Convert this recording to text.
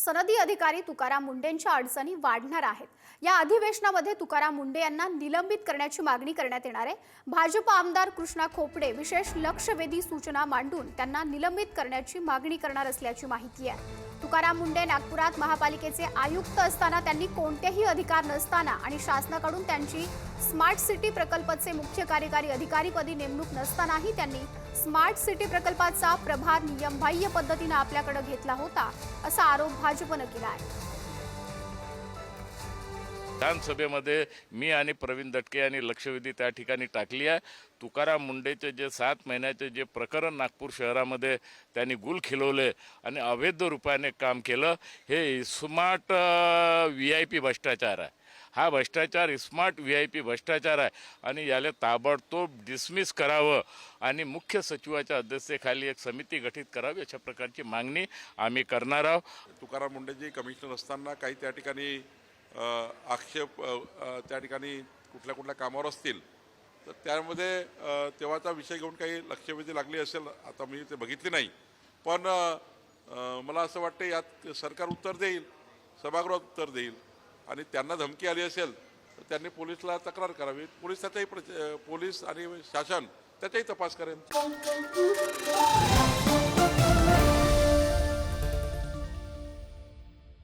सनदी अधिकारी तुकाराम मुंडेंच्या अडचणी वाढणार आहेत. या अधिवेशनामध्ये तुकाराम मुंडे यांना निलंबित करण्याची मागणी करण्यात येणार आहे. भाजप आमदार कृष्णा खोपडे विशेष लक्षवेधी सूचना मांडून त्यांना निलंबित करण्याची मागणी करणार असल्याची माहिती आहे. तुकाराम मुंडे नागपुरात महापालिकेचे आयुक्त असताना त्यांनी कोणतेही अधिकार नसताना आणि शासनाकडून त्यांची स्मार्ट सिटी प्रकल्पाचे मुख्य कार्यकारी अधिकारीपदी नेमणूक नसतानाही त्यांनी स्मार्ट सिटी प्रकल्पाचा प्रभार नियमबाह्य पद्धतीनं आपल्याकडे घेतला होता असा आरोप भाजपनं केला आहे. विधानसभेमध्ये मी आणि प्रवीण दटके यांनी लक्षवेधी त्या ठिकाणी टाकली आहे. तुकाराम मुंडेचे जे सात महिन्याचे जे प्रकरण नागपूर शहरामध्ये त्यांनी गुल खिलवले आणि अवैध रूपाने काम केलं हे स्मार्ट व्ही आय पी भ्रष्टाचार आहे. हा भ्रष्टाचार स्मार्ट व्ही आय पी भ्रष्टाचार आहे. आणि याला ताबडतोब डिसमिस करावं. आणि मुख्य सचिवाच्या अध्यक्षतेखाली एक समिती गठीत करावी अशा प्रकारची मागणी आम्ही करणार आहोत. तुकाराम मुंडेजी कमिशनर असताना काही त्या ठिकाणी आक्षेप त्या ठिकाणी कुठल्या कुठल्या कामावर असतील तर त्यामध्ये तेव्हाचा विषय घेऊन काही लक्षवेधी लागली असेल आता मी ते बघितली नाही. पण मला असं वाटतं यात सरकार उत्तर देईल सभागृहात उत्तर देईल. आणि त्यांना धमकी आली असेल तर त्यांनी पोलिसला तक्रार करावी. पोलीस त्याचाही पोलीस आणि शासन त्याचाही तपास करेल